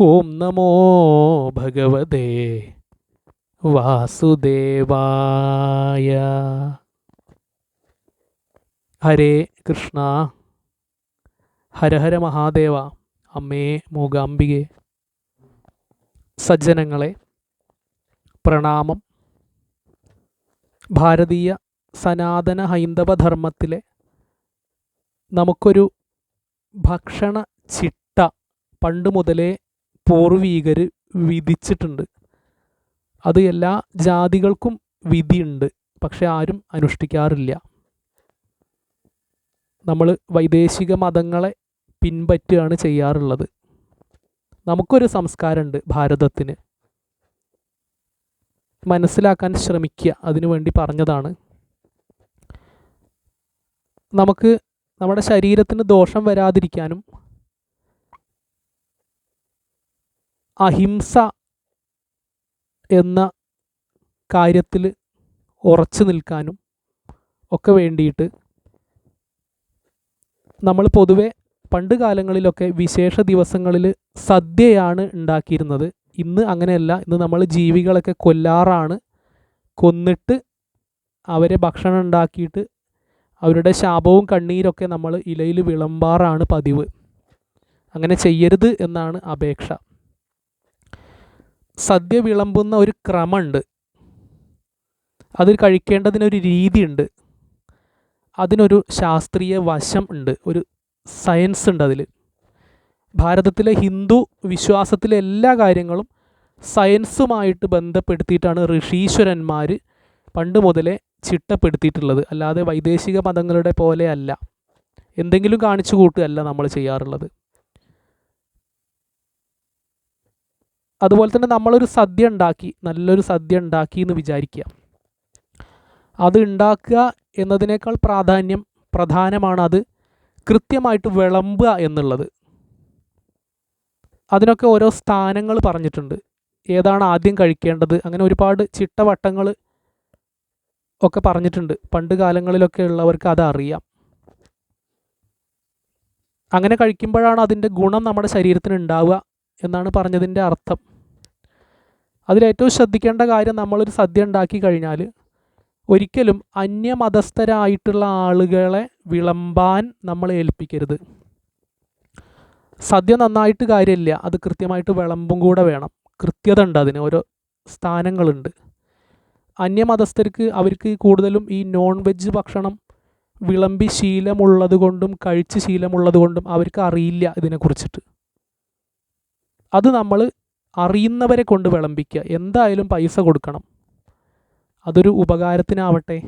ഓം നമോ ഭഗവതേ വാസുദേവായ. ഹരേ കൃഷ്ണ. ഹരഹര മഹാദേവ. അമ്മേ മൂകാംബികെ. സജ്ജനങ്ങളെ പ്രണാമം. ഭാരതീയ സനാതന ഹൈന്ദവ ധർമ്മത്തിലെ നമുക്കൊരു ഭക്ഷണ ചിട്ട പണ്ട് മുതലേ പൂർവീകർ വിധിച്ചിട്ടുണ്ട്. അത് എല്ലാ ജാതികൾക്കും വിധിയുണ്ട്. പക്ഷെ ആരും അനുഷ്ഠിക്കാറില്ല. നമ്മൾ വൈദേശിക മതങ്ങളെ പിൻപറ്റുകയാണ് ചെയ്യാറുള്ളത്. നമുക്കൊരു സംസ്കാരമുണ്ട് ഭാരതത്തിന്. മനസ്സിലാക്കാൻ ശ്രമിക്കുക. അതിനുവേണ്ടി പറഞ്ഞതാണ്. നമുക്ക് നമ്മുടെ ശരീരത്തിന് ദോഷം വരാതിരിക്കാനും അഹിംസ എന്ന കാര്യത്തിൽ ഉറച്ചു നിൽക്കാനും ഒക്കെ വേണ്ടിയിട്ട് നമ്മൾ പൊതുവെ പണ്ട് കാലങ്ങളിലൊക്കെ വിശേഷ ദിവസങ്ങളിൽ സദ്യയാണ് ഉണ്ടാക്കിയിരുന്നത്. ഇന്ന് അങ്ങനെയല്ല. ഇന്ന് നമ്മൾ ജീവികളൊക്കെ കൊല്ലാറാണ്. കൊന്നിട്ട് അവരെ ഭക്ഷണം ഉണ്ടാക്കിയിട്ട് അവരുടെ ശാപവും കണ്ണീരൊക്കെ നമ്മൾ ഇലയിൽ വിളമ്പാറാണ് പതിവ്. അങ്ങനെ ചെയ്യരുത് എന്നാണ് അപേക്ഷ. സദ്യ വിളമ്പുന്ന ഒരു ക്രമമുണ്ട് അത് കഴിക്കേണ്ടതിനൊരു രീതിയുണ്ട്. അതിനൊരു ശാസ്ത്രീയ വശം ഉണ്ട്. ഒരു സയൻസ് ഉണ്ട് അതിൽ ഭാരതത്തിലെ ഹിന്ദു വിശ്വാസത്തിലെ എല്ലാ കാര്യങ്ങളും സയൻസുമായിട്ട് ബന്ധപ്പെടുത്തിയിട്ടാണ് ഋഷീശ്വരന്മാർ പണ്ട് മുതലേ ചിട്ടപ്പെടുത്തിയിട്ടുള്ളത്. അല്ലാതെ വൈദേശിക മതങ്ങളുടെ പോലെയല്ല എന്തെങ്കിലും കാണിച്ചു കൂട്ടുകയല്ല നമ്മൾ ചെയ്യാറുള്ളത്. അതുപോലെ തന്നെ നമ്മളൊരു സദ്യ ഉണ്ടാക്കി നല്ലൊരു സദ്യ ഉണ്ടാക്കി എന്ന് വിചാരിക്കുക. അത് ഉണ്ടാക്കുക എന്നതിനേക്കാൾ പ്രാധാന്യം പ്രധാനമാണ് അത് കൃത്യമായിട്ട് വിളമ്പുക എന്നുള്ളത്. അതിനൊക്കെ ഓരോ സ്ഥാനങ്ങൾ പറഞ്ഞിട്ടുണ്ട്. ഏതാണ് ആദ്യം കഴിക്കേണ്ടത്? അങ്ങനെ ഒരുപാട് ചിട്ടവട്ടങ്ങൾ ഒക്കെ പറഞ്ഞിട്ടുണ്ട്. പണ്ട് കാലങ്ങളിലൊക്കെ ഉള്ളവർക്ക് അത് അറിയാം. അങ്ങനെ കഴിക്കുമ്പോഴാണ് അതിന്റെ ഗുണം നമ്മുടെ ശരീരത്തിന് ഉണ്ടാവുക എന്നാണ് പറഞ്ഞതിന്റെ അർത്ഥം. അതിലേറ്റവും ശ്രദ്ധിക്കേണ്ട കാര്യം നമ്മളൊരു സദ്യ ഉണ്ടാക്കി കഴിഞ്ഞാൽ ഒരിക്കലും അന്യമതസ്ഥരായിട്ടുള്ള ആളുകളെ വിളമ്പാൻ നമ്മൾ ഏൽപ്പിക്കരുത്. സദ്യ നന്നായിട്ട് കാര്യമില്ല. അത് കൃത്യമായിട്ട് വിളമ്പും കൂടെ വേണം. കൃത്യത ഉണ്ട് അതിന്. ഓരോ സ്ഥാനങ്ങളുണ്ട്. അന്യമതസ്ഥർക്ക് അവർക്ക് കൂടുതലും ഈ നോൺ വെജ് ഭക്ഷണം വിളമ്പി ശീലമുള്ളത് കൊണ്ടും കഴിച്ച് ശീലമുള്ളത് കൊണ്ടും അവർക്ക് അറിയില്ല ഇതിനെക്കുറിച്ചിട്ട്. അത് നമ്മൾ അറിയുന്നവരെ കൊണ്ട് വിളമ്പിക്കുക. എന്തായാലും പൈസ കൊടുക്കണം. അതൊരു ഉപകാരത്തിനാവട്ടെ.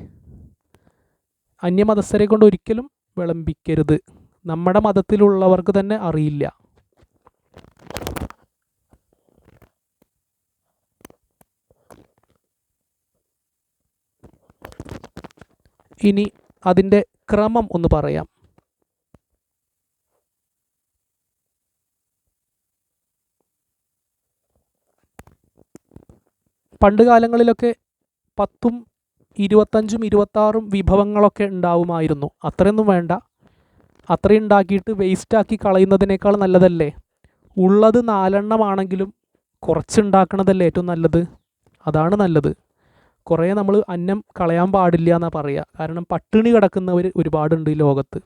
അന്യമതസ്ഥരെ കൊണ്ട് ഒരിക്കലും വിളമ്പിക്കരുത്. നമ്മുടെ മതത്തിലുള്ളവർക്ക് തന്നെ അറിയില്ല. ഇനി അതിന്റെ ക്രമം ഒന്ന് പറയാം. പണ്ട് കാലങ്ങളിലൊക്കെ പത്തും ഇരുപത്തഞ്ചും ഇരുപത്താറും വിഭവങ്ങളൊക്കെ ഉണ്ടാവുമായിരുന്നു. അത്രയൊന്നും വേണ്ട. അത്രയും ഉണ്ടാക്കിയിട്ട് വേസ്റ്റാക്കി കളയുന്നതിനേക്കാൾ നല്ലതല്ലേ? ഉള്ളത് നാലെണ്ണമാണെങ്കിലും കുറച്ചുണ്ടാക്കണതല്ലേ ഏറ്റവും നല്ലത്? അതാണ് നല്ലത്. കുറേ നമ്മൾ അന്നം കളയാൻ പാടില്ല എന്നാണ് പറയുക കാരണം പട്ടിണി കിടക്കുന്നവർ ഒരുപാടുണ്ട് ഈ ലോകത്ത്.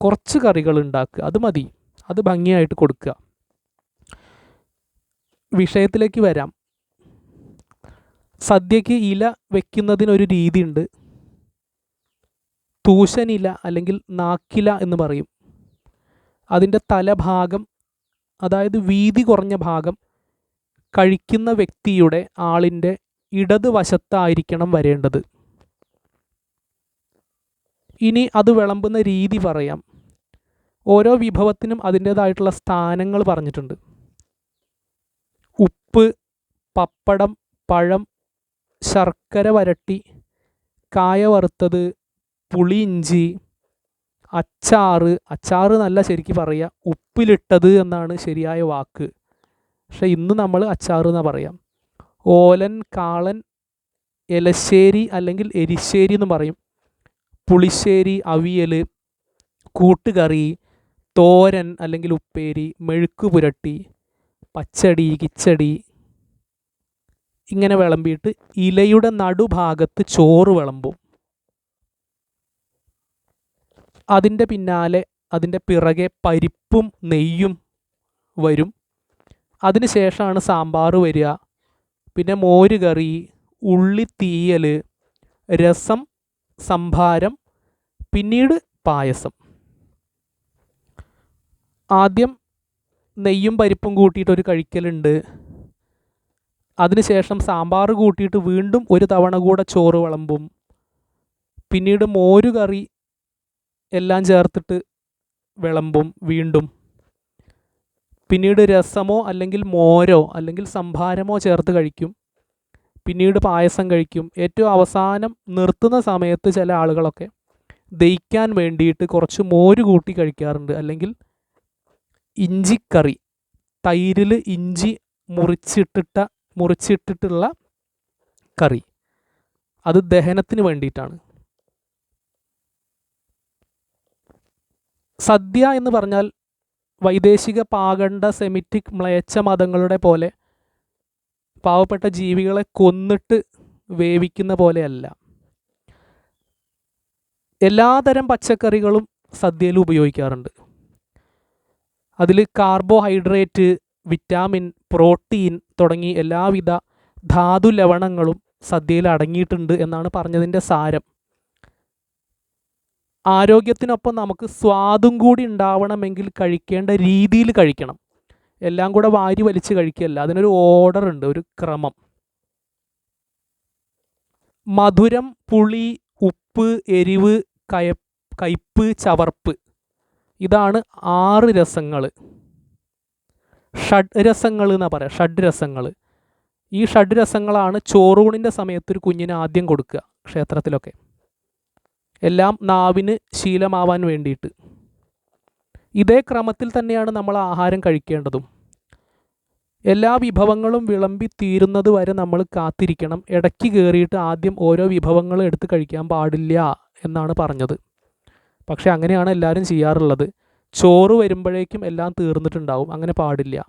കുറച്ച് കറികൾ ഉണ്ടാക്കുക. അത് മതി. അത് ഭംഗിയായിട്ട് കൊടുക്കുക. വിഷയത്തിലേക്ക് വരാം. സദ്യക്ക് ഇല വെക്കുന്നതിനൊരു രീതിയുണ്ട്. തൂശനില അല്ലെങ്കിൽ നാക്കില എന്ന് പറയും. അതിന്റെ തലഭാഗം അതായത് വീതി കുറഞ്ഞ ഭാഗം കഴിക്കുന്ന വ്യക്തിയുടെ ആളിന്റെ ഇടത് വശത്തായിരിക്കണം വരേണ്ടത്. ഇനി അത് വിളമ്പുന്ന രീതി പറയാം. ഓരോ വിഭവത്തിനും അതിന്റേതായിട്ടുള്ള സ്ഥാനങ്ങൾ പറഞ്ഞിട്ടുണ്ട്. ഉപ്പ് പപ്പടം പഴം ശർക്കര വരട്ടി കായ വറുത്തത് പുളി ഇഞ്ചി അച്ചാറ്. അച്ചാറ് നല്ല ശരിക്ക് പറയുക ഉപ്പിലിട്ടത് എന്നാണ് ശരിയായ വാക്ക്. പക്ഷെ ഇന്ന് നമ്മൾ അച്ചാറ് എന്നാണ് പറയാം? ഓലൻ കാളൻ എലശ്ശേരി അല്ലെങ്കിൽ എരിശ്ശേരി എന്ന് പറയും. പുളിശ്ശേരി അവിയൽ കൂട്ടുകറി തോരൻ അല്ലെങ്കിൽ ഉപ്പേരി മെഴുക്ക് പുരട്ടി പച്ചടി കിച്ചടി ഇങ്ങനെ വിളമ്പിയിട്ട് ഇലയുടെ നടുഭാഗത്ത് ചോറ് വിളമ്പും. അതിന്റെ പിന്നാലെ അതിന്റെ പിറകെ പരിപ്പും നെയ്യും വരും. അതിന് ശേഷമാണ് സാമ്പാർ വരിക. പിന്നെ മോര് കറി ഉള്ളി തീയൽ രസം സംഭാരം പിന്നീട് പായസം. ആദ്യം നെയ്യും പരിപ്പും കൂട്ടിയിട്ടൊരു കഴിക്കലുണ്ട്. അതിനുശേഷം സാമ്പാർ കൂട്ടിയിട്ട് വീണ്ടും ഒരു തവണ കൂടെ ചോറ് വിളമ്പും. പിന്നീട് മോര് കറി എല്ലാം ചേർത്തിട്ട് വിളമ്പും വീണ്ടും. പിന്നീട് രസമോ അല്ലെങ്കിൽ മോരോ അല്ലെങ്കിൽ സംഭാരമോ ചേർത്ത് കഴിക്കും. പിന്നീട് പായസം കഴിക്കും. ഏറ്റവും അവസാനം നിർത്തുന്ന സമയത്ത് ചില ആളുകളൊക്കെ ദഹിക്കാൻ വേണ്ടിയിട്ട് കുറച്ച് മോര് കൂട്ടി കഴിക്കാറുണ്ട്. അല്ലെങ്കിൽ ഇഞ്ചിക്കറി തൈരിൽ ഇഞ്ചി മുറിച്ചിട്ടിട്ട മുറിച്ചിട്ടിട്ടുള്ള കറി. അത് ദഹനത്തിന് വേണ്ടിയിട്ടാണ്. സദ്യ എന്ന് പറഞ്ഞാൽ വൈദേശിക പാകണ്ട സെമിറ്റിക് മ്ലേച്ഛ മതങ്ങളുടെ പോലെ പാവപ്പെട്ട ജീവികളെ കൊന്നിട്ട് വേവിക്കുന്ന പോലെയല്ല. എല്ലാതരം പച്ചക്കറികളും സദ്യയിൽ ഉപയോഗിക്കാറുണ്ട്. അതിൽ കാർബോഹൈഡ്രേറ്റ് വിറ്റാമിൻ പ്രോട്ടീൻ തുടങ്ങി എല്ലാവിധ ധാതു ലവണങ്ങളും സദ്യയിൽ അടങ്ങിയിട്ടുണ്ട് എന്നാണ് പറഞ്ഞതിന്റെ സാരം. ആരോഗ്യത്തിനൊപ്പം നമുക്ക് സ്വാദും കൂടി ഉണ്ടാവണമെങ്കിൽ കഴിക്കേണ്ട രീതിയിൽ കഴിക്കണം. എല്ലാം കൂടെ വാരി വലിച്ച് കഴിക്കുകയല്ല അതിനൊരു ഓർഡർ ഉണ്ട് ഒരു ക്രമം. മധുരം പുളി ഉപ്പ് എരിവ് കയ കയ്പ്പ് ചവർപ്പ്. ഇതാണ് ആറ് രസങ്ങൾ ഷഡ് രസങ്ങൾ എന്നാണ് പറയുക ഷഡ് രസങ്ങൾ. ഈ ഷഡ് രസങ്ങളാണ് ചോറൂണിന്റെ സമയത്ത് ഒരു കുഞ്ഞിന് ആദ്യം കൊടുക്കുക ക്ഷേത്രത്തിലൊക്കെ. എല്ലാം നാവിന് ശീലമാവാൻ വേണ്ടിയിട്ട്. ഇതേ ക്രമത്തിൽ തന്നെയാണ് നമ്മൾ ആഹാരം കഴിക്കേണ്ടതും. എല്ലാ വിഭവങ്ങളും വിളമ്പി തീരുന്നത് വരെ നമ്മൾ കാത്തിരിക്കണം. ഇടയ്ക്ക് കയറിയിട്ട് ആദ്യം ഓരോ വിഭവങ്ങളും എടുത്ത് കഴിക്കാൻ പാടില്ല എന്നാണ് പറഞ്ഞത്. പക്ഷേ അങ്ങനെയാണ് എല്ലാവരും ചെയ്യാറുള്ളത്. ചോറ് വരുമ്പോഴേക്കും എല്ലാം തീർന്നിട്ടുണ്ടാവും. അങ്ങനെ പാടില്ല.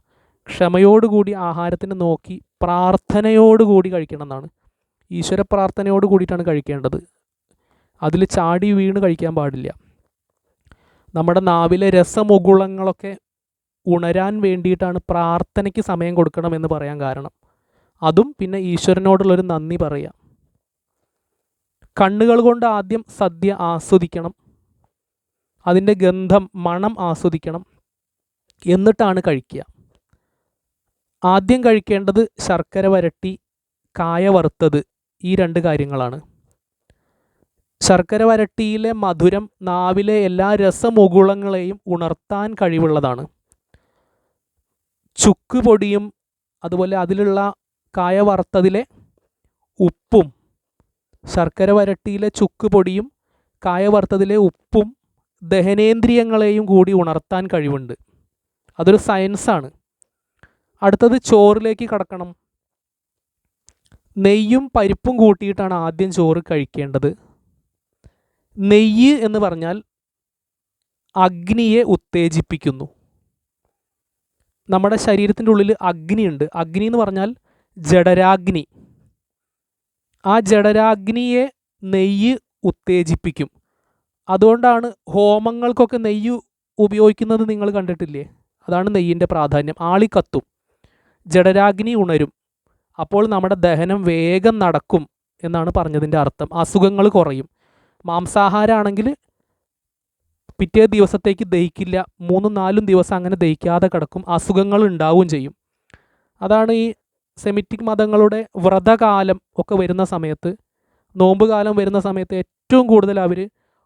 ക്ഷമയോടുകൂടി ആഹാരത്തിന് നോക്കി പ്രാർത്ഥനയോടുകൂടി കഴിക്കണം എന്നാണ്. ഈശ്വര പ്രാർത്ഥനയോട് കൂടിയിട്ടാണ് കഴിക്കേണ്ടത്. അതിൽ ചാടി വീണ് കഴിക്കാൻ പാടില്ല. നമ്മുടെ നാവിലെ രസമുകുളങ്ങളൊക്കെ ഉണരാൻ വേണ്ടിയിട്ടാണ് പ്രാർത്ഥനയ്ക്ക് സമയം കൊടുക്കണം എന്ന് പറയാൻ കാരണം. അതും പിന്നെ ഈശ്വരനോടുള്ളൊരു നന്ദി പറയാം. കണ്ണുകൾ കൊണ്ട് ആദ്യം സദ്യ ആസ്വദിക്കണം. അതിന്റെ ഗന്ധം മണം ആസ്വദിക്കണം എന്നിട്ടാണ് കഴിക്കുക. ആദ്യം കഴിക്കേണ്ടത് ശർക്കര വരട്ടി കായ വറുത്തത് ഈ രണ്ട് കാര്യങ്ങളാണ്. ശർക്കര വരട്ടിയിലെ മധുരം നാവിലെ എല്ലാ രസമുകുളങ്ങളെയും ഉണർത്താൻ കഴിവുള്ളതാണ്. ചുക്ക് പൊടിയും അതുപോലെ അതിലുള്ള കായ വറുത്തതിലെ ഉപ്പും ശർക്കര വരട്ടിയിലെ ചുക്ക് പൊടിയും കായ വറുത്തതിലെ ഉപ്പും ദഹനേന്ദ്രിയങ്ങളെയും കൂടി ഉണർത്താൻ കഴിവുണ്ട്. അതൊരു സയൻസാണ് അടുത്തത് ചോറിലേക്ക് കടക്കണം. നെയ്യും പരിപ്പും കൂട്ടിയിട്ടാണ് ആദ്യം ചോറ് കഴിക്കേണ്ടത്. നെയ്യ് എന്ന് പറഞ്ഞാൽ അഗ്നിയെ ഉത്തേജിപ്പിക്കുന്നു. നമ്മുടെ ശരീരത്തിന്റെ ഉള്ളിൽ അഗ്നിയുണ്ട്. അഗ്നി എന്ന് പറഞ്ഞാൽ ജഡരാഗ്നി ആ ജഡരാഗ്നിയെ നെയ്യ് ഉത്തേജിപ്പിക്കും. അതുകൊണ്ടാണ് ഹോമങ്ങൾക്കൊക്കെ നെയ്യ് ഉപയോഗിക്കുന്നത് നിങ്ങൾ കണ്ടിട്ടില്ലേ? അതാണ് നെയ്യിന്റെ പ്രാധാന്യം. ആളിക്കത്തും ജഡരാഗ്നി ഉണരും. അപ്പോൾ നമ്മുടെ ദഹനം വേഗം നടക്കും എന്നാണ് പറഞ്ഞതിന്റെ അർത്ഥം. അസുഖങ്ങൾ കുറയും. മാംസാഹാരമാണെങ്കിൽ പിറ്റേ ദിവസത്തേക്ക് ദഹിക്കില്ല. മൂന്നും നാലും ദിവസം അങ്ങനെ ദഹിക്കാതെ കിടക്കും. അസുഖങ്ങൾ ഉണ്ടാവുകയും ചെയ്യും. അതാണ് ഈ സെമിറ്റിക് മതങ്ങളുടെ വ്രതകാലം ഒക്കെ വരുന്ന സമയത്ത് നോമ്പ് കാലം വരുന്ന സമയത്ത് ഏറ്റവും കൂടുതൽ അവർ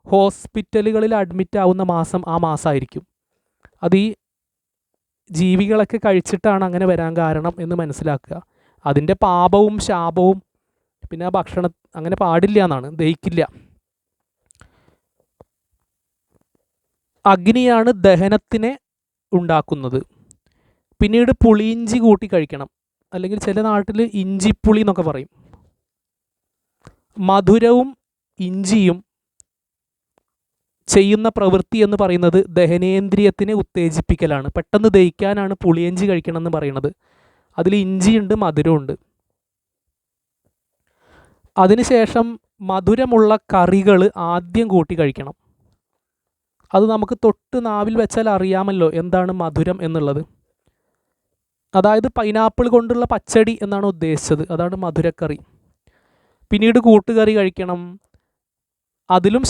ഹോസ്പിറ്റലുകളിൽ അഡ്മിറ്റ് ആവുന്ന മാസം ആ മാസമായിരിക്കും അത് ഈ ജീവികളൊക്കെ കഴിച്ചിട്ടാണ് അങ്ങനെ വരാൻ കാരണം എന്ന് മനസ്സിലാക്കുക. അതിന്റെ പാപവും ശാപവും പിന്നെ ആ ഭക്ഷണം അങ്ങനെ പാടില്ല എന്നാണ് ദഹിക്കില്ല. അഗ്നിയാണ് ദഹനത്തിനെ ഉണ്ടാക്കുന്നത്. പിന്നീട് പുളിയിഞ്ചി കൂട്ടി കഴിക്കണം. അല്ലെങ്കിൽ ചില നാട്ടിൽ ഇഞ്ചിപ്പുളി എന്നൊക്കെ പറയും. മധുരവും ഇഞ്ചിയും ചെയ്യുന്ന പ്രവൃത്തി എന്ന് പറയുന്നത് ദഹനേന്ദ്രിയത്തിനെ ഉത്തേജിപ്പിക്കലാണ്. പെട്ടെന്ന് ദഹിക്കാനാണ് പുളിയഞ്ചി കഴിക്കണം എന്ന് പറയുന്നത്. അതിൽ ഇഞ്ചിയുണ്ട് മധുരമുണ്ട് അതിനുശേഷം മധുരമുള്ള കറികൾ ആദ്യം കൂട്ടി കഴിക്കണം. അത് നമുക്ക് തൊട്ട് നാവിൽ വെച്ചാൽ അറിയാമല്ലോ എന്താണ് മധുരം എന്നുള്ളത്. അതായത് പൈനാപ്പിൾ കൊണ്ടുള്ള പച്ചടി എന്നാണ് ഉദ്ദേശിച്ചത്. അതാണ് മധുരക്കറി. പിന്നീട് കൂട്ടുകറി കഴിക്കണം. അതിലും